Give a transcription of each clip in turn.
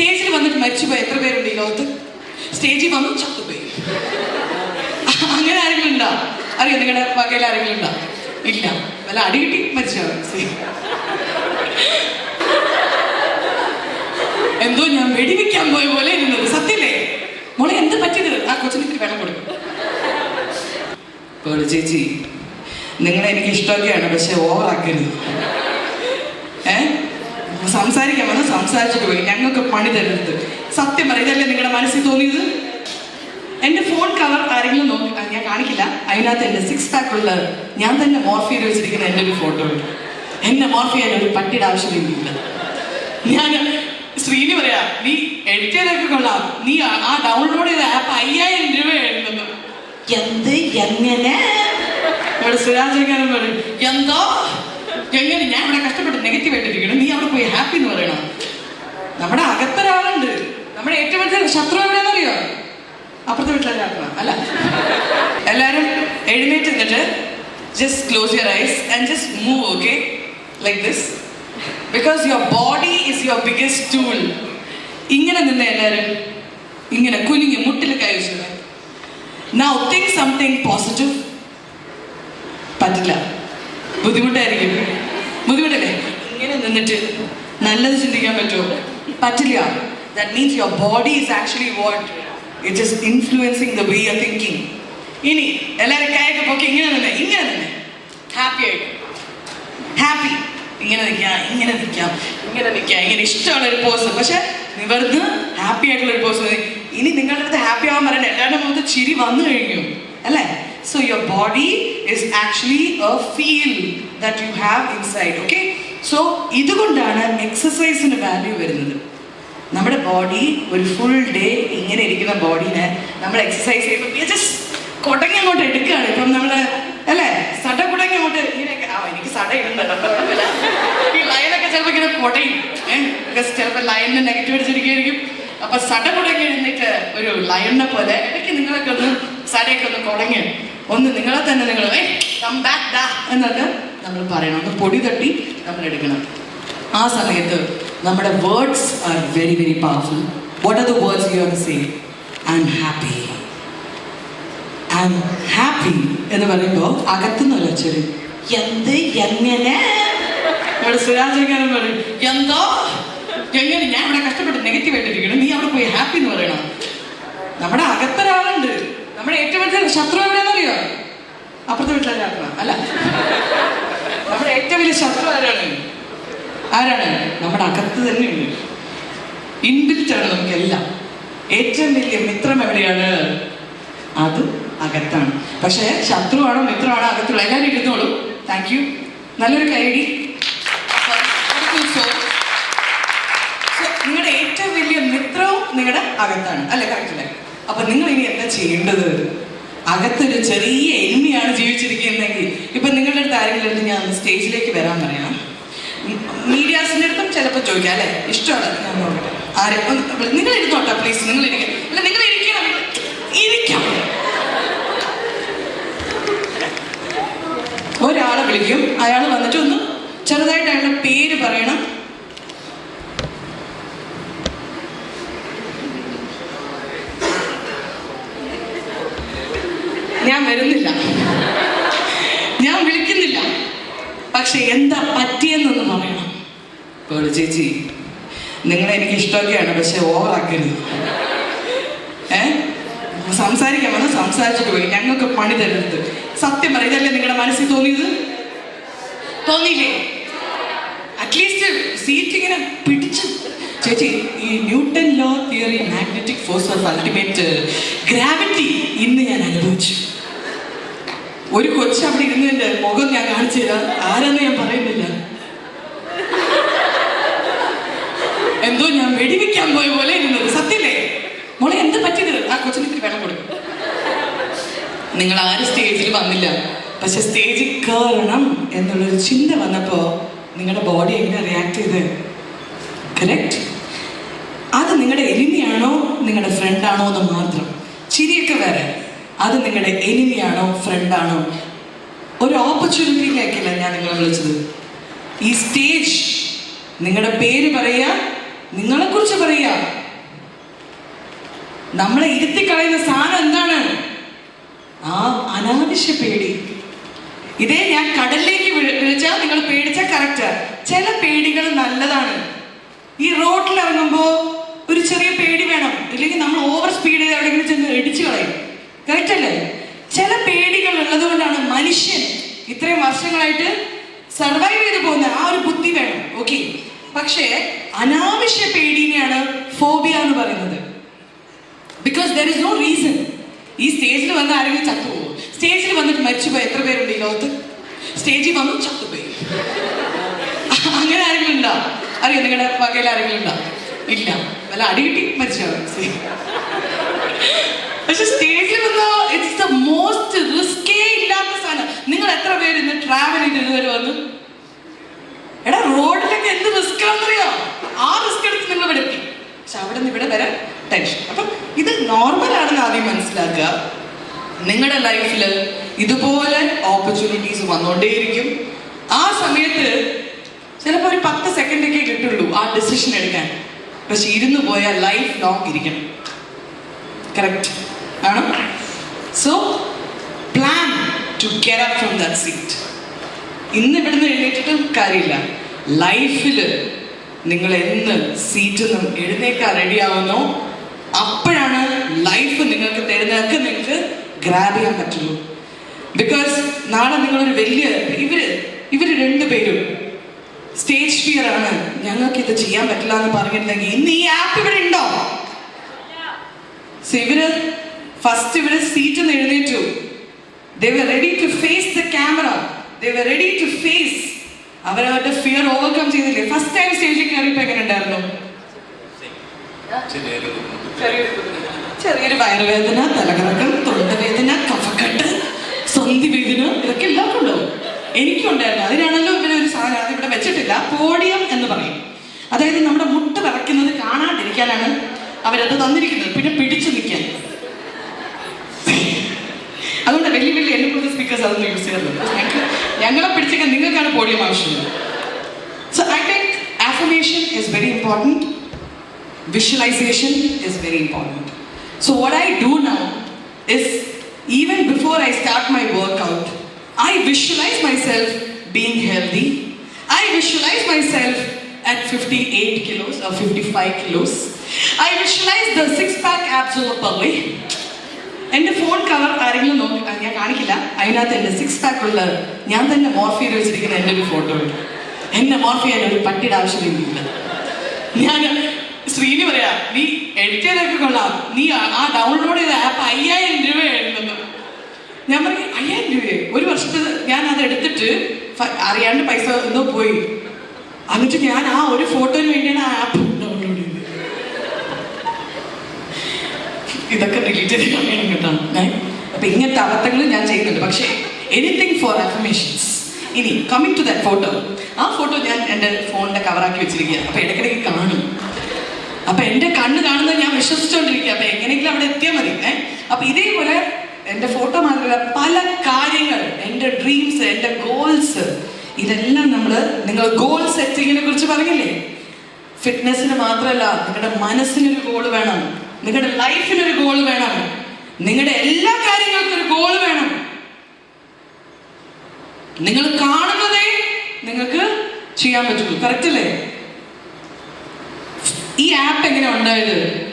സ്റ്റേജിൽ വന്നിട്ട് മരിച്ചുപോയി എത്ര പേരുണ്ട് ഈ ലോകത്ത്? സ്റ്റേജിൽ വന്നു ചത്തുപോയി. അങ്ങനെ ആരെങ്കിലും ഉണ്ടോ? അറിയോ? നിങ്ങളുടെ വകയിൽ ആരെങ്കിലും ഉണ്ടോ? ഇല്ല. വല്ല അടി കിട്ടി മരിച്ചോ? എന്തോ ഞാൻ വെടിവെക്കാൻ പോയ പോലെ ഇരുന്നത്. സത്യല്ലേ? മോളെ എന്ത് പറ്റിയത്? ആ കൊച്ചിന് ഇത്തിരി വെള്ളം കൊടുക്കും. ചേച്ചി നിങ്ങളെ എനിക്ക് ഇഷ്ടമൊക്കെയാണ് പക്ഷെ ഓവറാക്കരുത്. സംസാരിക്കാൻ വന്ന് സംസാരിച്ചിട്ട് പോയി. ഞങ്ങൾക്ക് പണി തരരുത്. സത്യം പറയും ഇതല്ലേ നിങ്ങളുടെ മനസ്സിൽ തോന്നിയത്? എന്റെ ഫോൺ കവർ ആരെങ്കിലും നോക്കി ഞാൻ കാണിക്കില്ല. അതിനകത്ത് എന്റെ സിക്സ് പാക്ക് ഉള്ള ഞാൻ തന്നെ മോർഫ് വെച്ചിരിക്കുന്ന എന്റെ ഒരു ഫോട്ടോ ഉണ്ട്. എന്നെ മോർഫ് ചെയ്യാൻ ഒരു പട്ടിയുടെ ആവശ്യമില്ല. ഞാൻ ശ്രീനി പറയാ നീ എഡിറ്റ് ചെയ്തൊക്കെ കൊള്ളാം. നീ ആ- ഡൗൺലോഡ് ചെയ്ത ആപ്പ് അയ്യായിരം രൂപയായിരുന്നു എന്ത്? എങ്ങനെ? ഇവിടെ സുരാജകാരൻ പറയും എന്തോ? എങ്ങനെ? ഞാൻ ഇവിടെ കഷ്ടപ്പെട്ട് നെഗറ്റീവ് ആയിട്ടിരിക്കണം നീ ഹാപ്പി എന്ന് പറയണം. നമ്മുടെ അകത്തൊരാളുണ്ട്. നമ്മുടെ ഏറ്റവും വലിയ ശത്രു എവിടെയാണെന്നറിയോ? അപ്പുറത്തെ വീട്ടിലാക്കണം അല്ല. എല്ലാവരും എഴുന്നേറ്റ് നിന്നിട്ട് just close your eyes and just move okay like this because your body is your biggest tool ഇങ്ങനെ നിന്ന് എല്ലാവരും ഇങ്ങനെ കുനിഞ്ഞ് മുട്ടിൽ കൈ വെച്ചു നൗ തിങ്ക് സംതിങ് പോസിറ്റീവ് പറ്റില്ല. ബുദ്ധിമുട്ടായിരിക്കും. ബുദ്ധിമുട്ടല്ലേ? ഇങ്ങനെ നിന്നിട്ട് നല്ലത് ചിന്തിക്കാൻ പറ്റുമോ? പറ്റില്ല. That means your body is actually what it is influencing the way you're thinking ഇനി എല്ലാവരും കൈയൊക്കെ പൊക്കി ഇങ്ങനെ തന്നെ ഇങ്ങനെ തന്നെ ഹാപ്പി ആയിട്ട്. ഹാപ്പി ഇങ്ങനെ നിൽക്കാം ഇങ്ങനെ നിൽക്കാം ഇങ്ങനെ നിൽക്കാം. ഇങ്ങനെ ഇഷ്ടമുള്ള ഒരു പോസ് പക്ഷെ നിവർന്ന് ഹാപ്പി ആയിട്ടുള്ള ഒരു പോസ് ഇനി നിങ്ങളുടെ അടുത്ത് ഹാപ്പി ആവാൻ പറയണ്ട. എല്ലാവരുടെ മുഖത്ത് ചിരി വന്നു കഴിഞ്ഞു. അല്ലേ? So your body is actually a feel that you have inside okay so ഇതുകൊണ്ടാണ് എക്സസൈസിന് വാല്യൂ വരുന്നത്. നമ്മുടെ ബോഡി ഒരു ഫുൾ ഡേ ഇങ്ങനെ ഇരിക്കുന്ന ബോഡീനെ നമ്മൾ എക്സസൈസ് ചെയ്യുമ്പോൾ ജസ്റ്റ് കൊടങ്ങി അങ്ങോട്ട് എടുക്കുകയാണ്. ഇപ്പം നമ്മൾ അല്ലേ? സട കുടങ്ങി അങ്ങോട്ട് ഇങ്ങനെയൊക്കെ ആ എനിക്ക് സട ഇടുന്നുണ്ട്. ഈ ലൈനൊക്കെ ചിലപ്പോൾ ഇങ്ങനെ കുടയും. ഏഹ് ചിലപ്പോൾ ലൈനിന് നെഗറ്റീവ് അടിച്ചിരിക്കുകയായിരിക്കും. അപ്പൊ സട കുടങ്ങി എഴുന്നിട്ട് ഒരു ലയണിനെ പോലെ ഇടയ്ക്ക് നിങ്ങളൊക്കെ ഒന്ന് സടയൊക്കെ ഒന്ന് കുടങ്ങി. ഒന്ന് നിങ്ങളെ തന്നെ നിങ്ങൾ ഡാ എന്നൊക്കെ നമ്മൾ പറയണം. ഒന്ന് പൊടി തട്ടി നമ്മൾ എടുക്കണം. ആ സമയത്ത് നമ്മുടെ words are very very powerful what are the words you are say I'm happy I'm happy എന്ന് പറയുമ്പോൾ അകത്തുനിന്നല്ല ചെറിയ എന്ത് എങ്ങനെ? ഇവിടെ സുരാജകാരൻ പറയും? എന്തോ? എങ്ങനെ? ഞാൻ ഇവിടെ കഷ്ടപ്പെട്ട് നെഗറ്റീവ് ആയിട്ടിരിക്കണം നീ അവിടെ പോയി ഹാപ്പി എന്ന് പറയണം. നമ്മുടെ അകത്തൊരാളുണ്ട്. നമ്മുടെ ഏറ്റവും വലിയ ശത്രു എവിടെയാണെന്നറിയോ? അപ്പുറത്തെ വീട്ടിലെ അല്ല. നമ്മുടെ ഏറ്റവും വലിയ ശത്രു ആരാണ്? ആരാണ്? നമ്മുടെ അകത്ത് തന്നെയുണ്ട് ഇൻബിൽറ്റ് ആണ് നമുക്കെല്ലാം. ഏറ്റവും വലിയ മിത്രം എവിടെയാണ്? അത് അകത്താണ്. പക്ഷേ ശത്രുവാണോ മിത്രമാണോ അകത്തുള്ള എല്ലാവരും ഇരുന്നോളൂ. താങ്ക് യു നല്ലൊരു കൈഡി നിങ്ങളുടെ ഏറ്റവും വലിയ മിത്രവും നിങ്ങളുടെ അകത്താണ്. അല്ലെ? കറക്റ്റ് അല്ലേ? അപ്പൊ നിങ്ങൾ ഇനി എന്താ ചെയ്യേണ്ടത്? അകത്തൊരു ചെറിയ എനിമിയാണ് ജീവിച്ചിരിക്കുന്നതെങ്കിൽ ഇപ്പൊ നിങ്ങളുടെ അടുത്ത് ആരെങ്കിലും അടുത്ത് ഞാൻ സ്റ്റേജിലേക്ക് വരാൻ പറയാം. മീഡിയാസിന്റെ അടുത്തും ചിലപ്പോൾ ചോദിക്കാം അല്ലെ? ഇഷ്ടമാണ്. ഞാൻ നോക്കട്ടെ. ആരെ? നിങ്ങൾ ഇരുന്നോട്ടോ പ്ലീസ് നിങ്ങൾ ഇരിക്കാം അല്ല നിങ്ങൾ ഇരിക്കണം. ഇരിക്കാം ഒരാളെ വിളിക്കും. അയാൾ വന്നിട്ട് ഒന്ന് ചെറുതായിട്ട് അയാളുടെ പേര് പറയണം ഞാൻ വരുന്നില്ല ഞാൻ വിളിക്കുന്നില്ല പക്ഷെ എന്താ പറ്റിയെന്നൊന്ന് പറയണം പേൾ ചേച്ചി നിങ്ങളെ എനിക്ക് ഇഷ്ടമൊക്കെയാണ് പക്ഷെ ഓവറാക്കരുത്. ഏ? സംസാരിക്കാൻ വന്ന് സംസാരിച്ചിട്ട് പോയി. ഞങ്ങൾക്ക് പണി തരരുത്. സത്യം പറ ഇതല്ലേ നിങ്ങളുടെ മനസ്സിൽ തോന്നിയത്? തോന്നിയില്ലേ? അറ്റ്ലീസ്റ്റ് സീറ്റ് ഇങ്ങനെ പിടിച്ച്. ചേച്ചി ഈ Newton law theory magnetic force of ultimate gravity ഇന്ന് ഞാൻ അനുഭവിച്ചു. ഒരു കൊച്ചു അവിടെ ഇരുന്നതിന്റെ മുഖം ഞാൻ കാണിച്ചു തരാം. ആരാന്ന് ഞാൻ പറയുന്നില്ല എന്തോ ഞാൻ വെടിവെക്കാൻ പോയ പോലെ ഇരുന്നത്. സത്യല്ലേ? മോളെ എന്ത് പറ്റിയത്? ആ കൊച്ചിന് വെള്ളം കൊടുക്കും. നിങ്ങൾ ആരും സ്റ്റേജിൽ വന്നില്ല. പക്ഷെ സ്റ്റേജിൽ കയറണം എന്നുള്ളൊരു ചിന്ത വന്നപ്പോ നിങ്ങളുടെ ബോഡി എങ്ങനെ റിയാക്ട് ചെയ്ത്? കറക്റ്റ് അത് നിങ്ങളുടെ എനിമിയാണോ നിങ്ങളുടെ ഫ്രണ്ടാണോ എന്ന് മാത്രം. ചിരിയൊക്കെ വേറെ. അത് നിങ്ങളുടെ എനിമിയാണോ ഫ്രണ്ടാണോ ഒരു ഓപ്പർച്യൂണിറ്റിയിലേക്കല്ല ഞാൻ നിങ്ങളെ വിളിച്ചത്. ഈ സ്റ്റേജ് നിങ്ങളുടെ പേര് പറയുക നിങ്ങളെക്കുറിച്ച് പറയുക. നമ്മളെ ഇരുത്തി കളയുന്ന സാധനം എന്താണ്? ആ അനാവശ്യ പേടി. ഇതേ ഞാൻ കടലിലേക്ക് വിളിച്ചാൽ നിങ്ങൾ പേടിച്ച കറക്റ്റ് ചില പേടികൾ നല്ലതാണ്. ഈ റോഡിൽ ഇറങ്ങുമ്പോ ഒരു ചെറിയ പേടി വേണം. ഇല്ലെങ്കിൽ നമ്മൾ ഓവർ സ്പീഡ് എവിടെയെങ്കിലും ചെന്ന് ഇടിച്ചു കളയും. കറക്റ്റ് അല്ലേ? ചില പേടികൾ ഉള്ളത് കൊണ്ടാണ് മനുഷ്യൻ ഇത്രയും വർഷങ്ങളായിട്ട് സർവൈവ് ചെയ്ത് പോകുന്ന ആ ഒരു ബുദ്ധി വേണം. ഓക്കെ പക്ഷേ അനാവശ്യ പേടിനെയാണ് ഫോബിയ എന്ന് പറയുന്നത്. Because there is no reason ഈ സ്റ്റേജിൽ വന്ന് ആരെങ്കിലും ചത്തുപോകും സ്റ്റേജിൽ വന്നിട്ട് മരിച്ചുപോയി എത്ര പേരുണ്ട് ഈ ലോകത്ത്? സ്റ്റേജിൽ വന്നു ചത്തുപോയി. അങ്ങനെ ആരെങ്കിലും ഉണ്ടോ? അറിയോ? നിങ്ങളുടെ വകയിൽ ആരെങ്കിലും ഉണ്ടോ? ഇല്ല. വല്ല അടികിട്ടി മരിച്ചോ പക്ഷെ സ്റ്റേജിൽ വന്ന്? ഇറ്റ്സ് ദ മോസ്റ്റ് റിസ്കേ ഇല്ലാത്ത സാധനം. നിങ്ങൾ എത്ര പേര് ഇന്ന് ട്രാവൽ ചെയ്ത് ഇതുവരെ വന്നു എടാ റോഡിലൊക്കെ എന്ത് റിസ്ക് ആണെന്നറിയോ ആ റിസ്ക് എടുത്ത് നിങ്ങൾ ഇവിടെ എത്തി പക്ഷെ അവിടെ നിന്ന് ഇവിടെ വരെ ടെൻഷൻ അപ്പം ഇത് നോർമൽ ആണെന്ന് ആദ്യം മനസ്സിലാക്കുക. നിങ്ങളുടെ ലൈഫിൽ ഇതുപോലെ ഓപ്പർച്യൂണിറ്റീസ് വന്നുകൊണ്ടേയിരിക്കും ആ സമയത്ത് ചിലപ്പോൾ ഒരു പത്ത് സെക്കൻഡൊക്കെ കിട്ടുള്ളൂ ആ ഡിസിഷൻ എടുക്കാൻ. പക്ഷെ ഇരുന്ന് പോയാൽ ലൈഫ് ലോങ് ഇരിക്കണം. കറക്റ്റ് ആണോ? So plan to care up from that seat ഇന്ന് ഇവിടുന്ന് എഴുന്നേറ്റിട്ടും കാര്യമില്ല. ലൈഫിൽ നിങ്ങൾ എന്ന് സീറ്റിൽ നിന്ന് എഴുന്നേക്കാൻ റെഡിയാവുന്നോ അപ്പോഴാണ് ലൈഫ് നിങ്ങൾക്ക് തരുന്നതൊക്കെ നിങ്ങൾക്ക് ഗ്രാബ് ചെയ്യാൻ പറ്റുള്ളൂ. ബിക്കോസ് നാളെ നിങ്ങളൊരു വലിയ ഇവർ ഇവർ രണ്ടുപേരും സ്റ്റേജ് ഫിയർ ആണ്. ഞങ്ങൾക്ക് ഇത് ചെയ്യാൻ പറ്റില്ല എന്ന് പറഞ്ഞിട്ടുണ്ടെങ്കിൽ ഇന്ന് ഈ ആപ്പ് ഇവിടെ ഉണ്ടോ? ഇവർ ഫസ്റ്റ് ഇവർ സീറ്റ് എഴുന്നേറ്റു. They were ready to face the camera they were ready to face അവരവരുടെ ഫിയർ ഓവർകം ചെയ്തില്ലേ? ഫസ്റ്റ് ടൈം സ്റ്റേജിൽ കയറിയപ്പോ എങ്ങനെ ഉണ്ടായിരുന്നു? ചെറിയൊരു വയറുവേദന തലകറക്കം തൊണ്ടവേദന കഫക്കെട്ട് സന്ധി വേദന ഇതൊക്കെ എല്ലാവർക്കും ഉണ്ടാവും. എനിക്കും ഉണ്ടായിരുന്നു അതിനാണല്ലോ ഇവർ ഒരു സാധനം അത് ഇവിടെ വെച്ചിട്ടില്ല. പോഡിയം എന്ന് പറയും. അതായത് നമ്മുടെ മുട്ട വിറയ്ക്കുന്നത് കാണാണ്ടിരിക്കാനാണ് അവരത് തന്നിരിക്കുന്നത്. പിന്നെ പിടിച്ചു നിൽക്കാൻ. അതുകൊണ്ട് വലിയ വലിയ എന്നെ കൂടുതൽ സ്പീക്കേഴ്സ് അതൊന്നും യൂസ് ചെയ്യാറുണ്ട് ഞങ്ങളെ പിടിച്ചൊക്കെ നിങ്ങൾക്കാണ് പോഡിയം ആവശ്യമുള്ളത് so I think affirmation is very important visualization is very important. So, what I do now is even before I start my workout, I visualize myself being healthy. I visualize myself at 58 kilos or 55 kilos. I visualize the six pack abs of a belly. എന്റെ phone colour ആരെങ്കിലും നോക്കി ഞാൻ കാണിക്കില്ല. അതിനകത്ത് എന്റെ six pack ഉള്ള ഞാൻ തന്നെ മോർഫ് വെച്ചിരിക്കുന്ന എന്റെ ഒരു ഫോട്ടോ ഉണ്ട്. എന്നെ മോർഫ് ഒരു പട്ടിയുടെ ആവശ്യമില്ല. ഞാൻ ശ്രീനി പറയാ നീ എഡിറ്റ് ചെയ്തൊക്കെ കൊള്ളാം. നീ ആ- ഡൗൺലോഡ് ചെയ്ത ആപ്പ് അയ്യായിരം രൂപയായിരുന്നു ഞാൻ പറഞ്ഞു അയ്യായിരം രൂപയെ? ഒരു വർഷത്തെ ഞാൻ അത് എടുത്തിട്ട് അറിയാണ്ട് പൈസ എന്തോ പോയി. എന്നിട്ട് ഞാൻ ആ ഒരു ഫോട്ടോന് വേണ്ടിയാണ് ആ ആപ്പ് ഡൗൺലോഡ് ചെയ്തത് ഇതൊക്കെ റിലേറ്റഡ് ചെയ്യണം കേട്ടോ? അപ്പൊ ഇങ്ങനത്തെ അബദ്ധങ്ങൾ ഞാൻ ചെയ്യുന്നുണ്ട്. പക്ഷേ എനിത്തിങ് ഫോർ അഫർമേഷൻസ് ഇനി കമ്മിങ് ടു ദാറ്റ് ഫോട്ടോ ആ ഫോട്ടോ ഞാൻ എന്റെ ഫോണിന്റെ കവറാക്കി വെച്ചിരിക്കുക അപ്പൊ ഇടയ്ക്കിടയ്ക്ക് കാണും. അപ്പൊ എന്റെ കണ്ണ് കാണുന്നത് ഞാൻ വിശ്വസിച്ചുകൊണ്ടിരിക്കുക അപ്പൊ എങ്ങനെയെങ്കിലും അവിടെ എത്തിയാൽ മതി ഏ? അപ്പൊ ഇതേപോലെ എന്റെ ഫോട്ടോ മാത്രമല്ല പല കാര്യങ്ങൾ എന്റെ ഡ്രീംസ് എന്റെ ഗോൾസ് ഇതെല്ലാം നമ്മൾ നിങ്ങൾ ഗോൾ സെറ്റിങ്ങിനെ കുറിച്ച് പറഞ്ഞില്ലേ? ഫിറ്റ്നസ്സിന് മാത്രമല്ല നിങ്ങളുടെ മനസ്സിനൊരു ഗോൾ വേണം. നിങ്ങളുടെ ലൈഫിനൊരു ഗോൾ വേണം. നിങ്ങളുടെ എല്ലാ കാര്യങ്ങൾക്കും ഒരു ഗോൾ വേണം. നിങ്ങൾ കാണുന്നതേ നിങ്ങൾക്ക് ചെയ്യാൻ പറ്റുള്ളൂ. കറക്റ്റ് അല്ലേ? ഈ ആപ്പ് എങ്ങനെ ഉണ്ടായത്?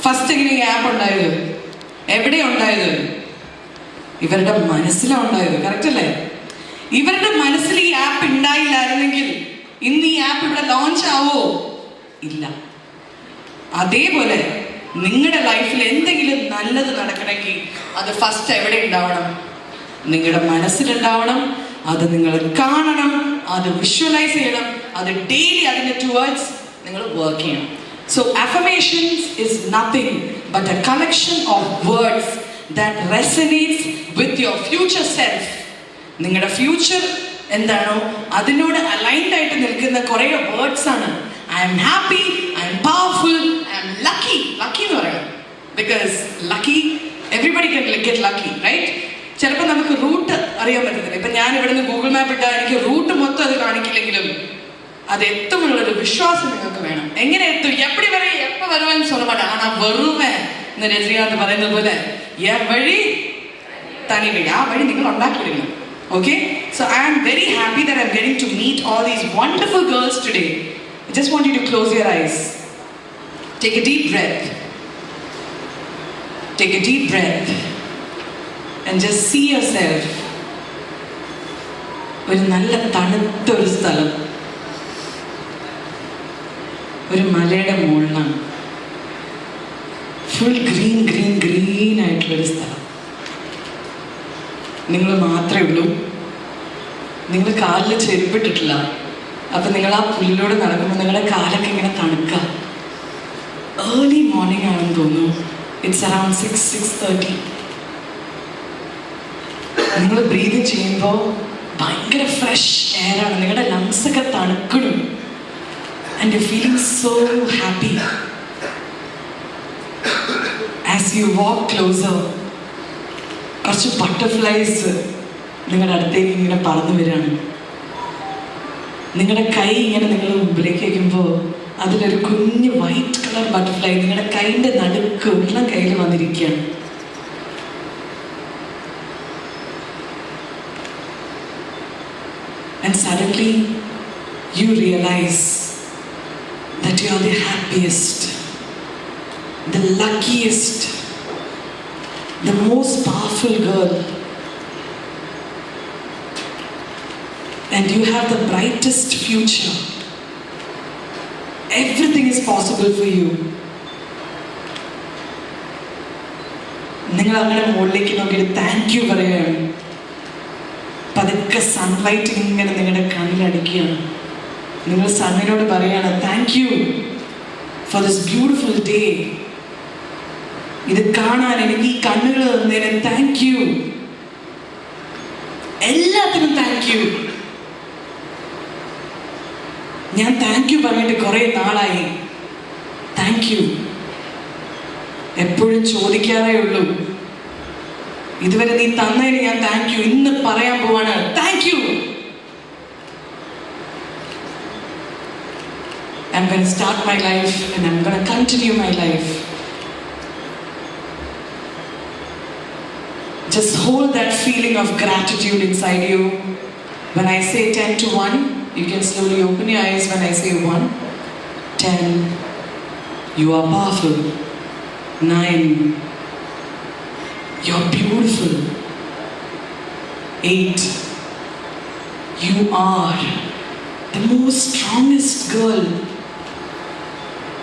ഫസ്റ്റ് എങ്ങനെ ഈ ആപ്പ് ഉണ്ടായത്? എവിടെ ഉണ്ടായത്? ഇവരുടെ മനസ്സിലാണ് ഉണ്ടായത്. കറക്റ്റ് അല്ലേ? ഇവരുടെ മനസ്സിൽ ഈ ആപ്പ് ഉണ്ടായില്ലായിരുന്നെങ്കിൽ ഇന്ന് ഈ ആപ്പ് ഇവിടെ ലോഞ്ച് ആവോ? ഇല്ല. അതേപോലെ നിങ്ങളുടെ ലൈഫിൽ എന്തെങ്കിലും നല്ലത് നടക്കണമെങ്കിൽ അത് ഫസ്റ്റ് എവിടെ ഉണ്ടാവണം? നിങ്ങളുടെ മനസ്സിലുണ്ടാവണം അത് നിങ്ങൾ കാണണം അത് വിഷ്വലൈസ് ചെയ്യണം അത് ഡെയിലി അതിന്റെ ടുവേർഡ്സ് നിങ്ങൾ വർക്ക് ചെയ്യണം. So affirmations is nothing but a collection of words that resonates with your future self നിങ്ങളുടെ ഫ്യൂച്ചർ എന്താണോ അതിനോട് അലൈൻഡ് ആയിട്ട് നിൽക്കുന്ന കുറേ വേർഡ്സ് ആണ്. I'm happy I'm powerful because lucky everybody can get lucky right ചിലപ്പോൾ നമുക്ക് റൂട്ട് അറിയാൻ പറ്റത്തില്ല ഇപ്പം ഞാൻ ഇവിടെ നിന്ന് ഗൂഗിൾ മാപ്പ് ഇട്ടാൽ എനിക്ക് റൂട്ട് മൊത്തം അത് കാണിക്കില്ലെങ്കിലും അത് എത്തുമെന്നുള്ളൊരു വിശ്വാസം നിങ്ങൾക്ക് വേണം എങ്ങനെ എത്തും എപ്പടി വരെ എപ്പോൾ വരുവാൻ സ്വന്തമാണ് ആണാ വെറുമേ എന്ന് രജനീകാന്ത് പറയുന്നത് പോലെ എവഴി തനി വഴി ആ വഴി നിങ്ങൾ ഉണ്ടാക്കിയിടണം okay so I am very happy that I getting to meet all these wonderful girls today just want you to close your eyes take a deep breath take a deep breath and just see yourself. ഒരു നല്ല തണുത്തൊരു സ്ഥലം. ഒരു മലയുടെ മുകളിലാണ്. Full green green green ആയിട്ടുള്ളൊരു സ്ഥലം. നിങ്ങൾ മാത്രമേ ഉള്ളൂ. നിങ്ങൾ കാലിൽ ചെരുപ്പിട്ടിട്ടില്ല. അപ്പം നിങ്ങൾ ആ പുല്ലിലൂടെ നടക്കുമ്പോൾ നിങ്ങളുടെ കാലൊക്കെ ഇങ്ങനെ തണുക്കുക ഏർലി മോർണിംഗ് ആണെന്ന് തോന്നുന്നു. It's around six six thirty നിങ്ങൾ ബ്രീത് ചെയ്യുമ്പോൾ ഭയങ്കര ഫ്രഷ് എയറാണ് നിങ്ങളുടെ ലങ്സ് ഒക്കെ തണുക്കണം. And you feeling so happy as you walk closer കുറച്ച് ബട്ടർഫ്ലൈസ് നിങ്ങളുടെ അടുത്തേക്ക് ഇങ്ങനെ പറന്നു വരികയാണ്. നിങ്ങളുടെ കൈ ഇങ്ങനെ നിങ്ങൾ മുമ്പിലേക്ക് വയ്ക്കുമ്പോൾ അതിലൊരു കുഞ്ഞ് വൈറ്റ് കളർ ബട്ടർഫ്ലൈ നിങ്ങളുടെ കൈൻ്റെ നടുക്ക് ഉള്ള കയ്യിൽ വന്നിരിക്കുകയാണ് And suddenly you realize that you are the happiest, the luckiest, the most powerful girl. And you have the brightest future. Everything is possible for you. നിങ്ങൾ അങ്ങനെ മുകളിലേക്ക് നോക്കിയിട്ട് താങ്ക് യു പറയുകയാണ്. പതുക്കെ സൺലൈറ്റ് ഇങ്ങനെ നിങ്ങളുടെ കണ്ണിലടിക്കുകയാണ്. നിങ്ങൾ സണ്ണിനോട് പറയാണ് thank you for this beautiful day ഇത് കാണാൻ എനിക്ക് ഈ കണ്ണുകൾ തന്നതിന് താങ്ക് യു എല്ലാത്തിനും താങ്ക് യു ഞാൻ താങ്ക് യു പറഞ്ഞിട്ട് കുറെ നാളായി താങ്ക് യു എപ്പോഴും ചോദിക്കാറേ ഉള്ളൂ ഇതുവരെ നീ തന്നതിന് ഞാൻ താങ്ക് യു ഇന്ന് പറയാൻ പോവാണ് thank you I'm going to start my life and I'm going to continue my life. Just hold that feeling of gratitude inside you. When I say 10 to 1, you can slowly open your eyes when I say 1. 10. You are powerful. 9. You're beautiful. Eight, you are the most strongest girl.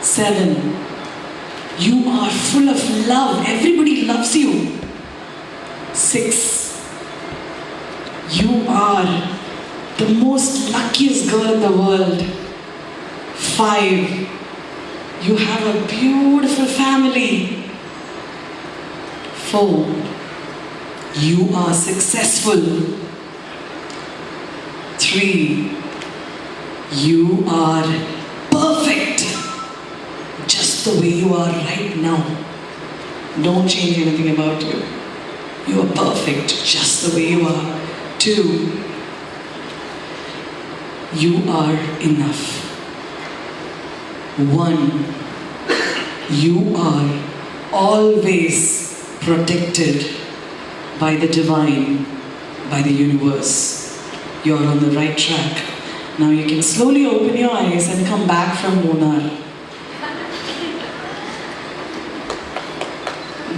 Seven, you are full of love. Everybody loves you. Six, you are the most luckiest girl in the world. Five, you have a beautiful family. Four, you are successful. Three, you are perfect just the way you are right now. Don't change anything about you. You are perfect just the way you are. Two, you are enough. One, you are always protected by the divine, by the universe. You're on the right track. Now you can slowly open your eyes and come back from Monar.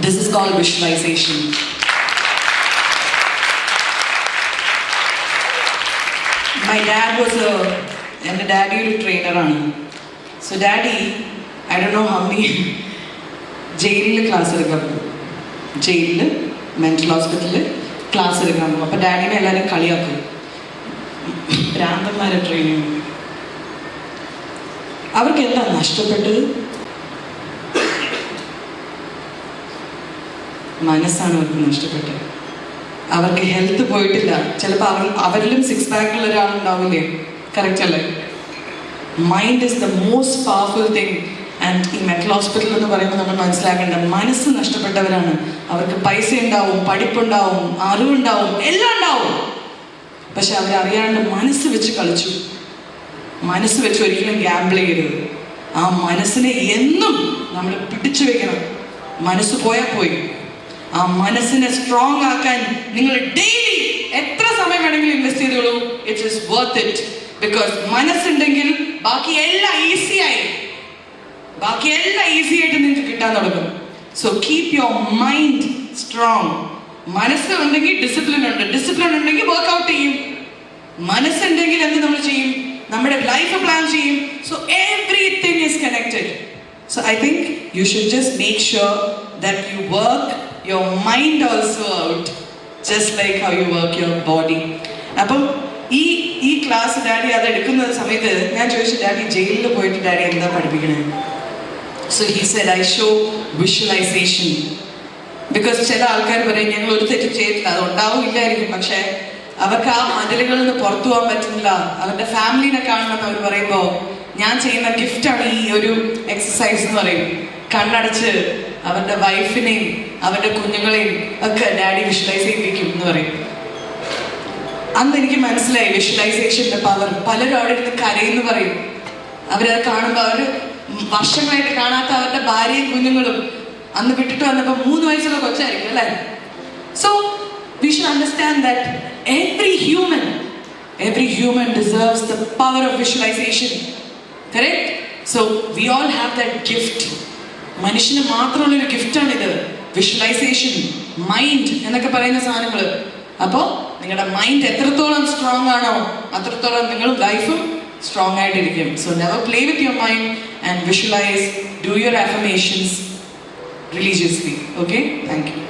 This is called visualization. My dad was എന്റെ daddy ഒരു ട്രെയിനറാണ് so daddy I do know how many ജയിലിൽ class എടുക്കാൻ പോകും. ജയിലിൽ mental ഹോസ്പിറ്റലിൽ class എടുക്കാൻ പോകും. അപ്പോൾ ഡാഡിനെ എല്ലാവരും കളിയാക്കും. ഭ്രാന്തന്മാരെ ട്രെയിനിങ് അവർക്കെല്ലാം നഷ്ടപ്പെട്ടത്? മനസ്സാണ് അവർക്ക് നഷ്ടപ്പെട്ടത്. അവർക്ക് ഹെൽത്ത് പോയിട്ടില്ല. ചിലപ്പോൾ അവർ അവരിലും സിക്സ് പാക്കുള്ള ഒരാളുണ്ടാവില്ലേ? കറക്റ്റ് അല്ലേ? Mind is the most powerful thing and ഈ മെറ്റൽ ഹോസ്പിറ്റൽ എന്ന് പറയുമ്പോൾ നമ്മൾ മനസ്സിലാക്കേണ്ട മനസ്സ് നഷ്ടപ്പെട്ടവരാണ്. അവർക്ക് പൈസ ഉണ്ടാവും പഠിപ്പുണ്ടാവും അറിവുണ്ടാവും എല്ലാം ഉണ്ടാവും. പക്ഷെ അവരറിയാണ്ട് മനസ്സ് വെച്ച് കളിച്ചു. മനസ്സ് വെച്ച് ഒരിക്കലും ഗ്യാമ്പിൾ ചെയ്യരുത്. ആ മനസ്സിനെ എന്നും നമ്മൾ പിടിച്ചു വെക്കണം. മനസ്സ് പോയാൽ പോയി. ആ മനസ്സിനെ സ്ട്രോങ് ആക്കാൻ നിങ്ങൾ ഡെയിലി എത്ര സമയം വേണമെങ്കിലും ഇൻവെസ്റ്റ് ചെയ്തോളൂ? It's is worth it because മനസ്സുണ്ടെങ്കിൽ ബാക്കി എല്ലാം ഈസിയായി ബാക്കി എല്ലാം ഈസി ആയിട്ട് നിങ്ങൾക്ക് കിട്ടാൻ തുടങ്ങും. So keep your mind strong മനസ്സ് ഉണ്ടെങ്കിൽ ഡിസിപ്ലിൻ ഉണ്ട്. ഡിസിപ്ലിൻ ഉണ്ടെങ്കിൽ വർക്ക്ഔട്ട് ചെയ്യും. മനസ്സുണ്ടെങ്കിൽ എന്ത് നമ്മൾ ചെയ്യും? നമ്മുടെ ലൈഫ് പ്ലാൻ ചെയ്യും. So everything is connected so I think you should just make sure that you work your mind also out just like how you work your body അപ്പം ഈ ഈ ക്ലാസ് ഡാഡി അത് എടുക്കുന്ന സമയത്ത് ഞാൻ ചോദിച്ചു ഡാഡി ജയിലിൽ പോയിട്ട് ഡാഡി എന്താ പഠിപ്പിക്കണേ? So he said I show visualization because ചില ആൾക്കാർ പറയും ഞങ്ങൾ ഒരു തെറ്റ് ചെയ്തിട്ടില്ല അത് ഉണ്ടാവില്ലായിരിക്കും. പക്ഷേ അവർക്ക് ആ മതിലുകളിൽ നിന്ന് പുറത്തു പോകാൻ പറ്റുന്നില്ല. അവരുടെ ഫാമിലിനെ കാണണം അവർ പറയുമ്പോൾ ഞാൻ ചെയ്യുന്ന ഗിഫ്റ്റാണ് ഈ ഒരു എക്സസൈസ് എന്ന് പറയും. കണ്ണടച്ച് അവരുടെ വൈഫിനെയും അവരുടെ കുഞ്ഞുങ്ങളെയും ഒക്കെ ഡാഡി വിഷ്വലൈസ് ചെയ്യിപ്പിക്കും എന്ന് പറയും. അന്ന് എനിക്ക് മനസ്സിലായി വിഷ്വലൈസേഷന്റെ പവർ പലരും അവിടെ ഇരുന്ന് കരയെന്ന് പറയും. അവരത് കാണുമ്പോൾ അവർ വർഷങ്ങളായിട്ട് കാണാത്ത അവരുടെ ഭാര്യയും കുഞ്ഞുങ്ങളും അന്ന് വിട്ടിട്ട് വന്നപ്പോൾ മൂന്ന് വയസ്സുള്ള കൊച്ചായിരിക്കും അല്ലേ? So we should understand that every human every human deserves the power of visualization so we all have that gift മനുഷ്യന് മാത്രമുള്ള ഒരു ഗിഫ്റ്റാണ് ഇത് വിഷ്വലൈസേഷൻ മൈൻഡ് എന്നൊക്കെ പറയുന്ന സാധനങ്ങൾ അപ്പോൾ നിങ്ങളുടെ മൈൻഡ് എത്രത്തോളം സ്ട്രോങ് ആണോ അത്രത്തോളം നിങ്ങൾ ലൈഫും സ്ട്രോങ് ആയിട്ടിരിക്കും. So never play with your mind and visualize do your affirmations religiously okay thank you.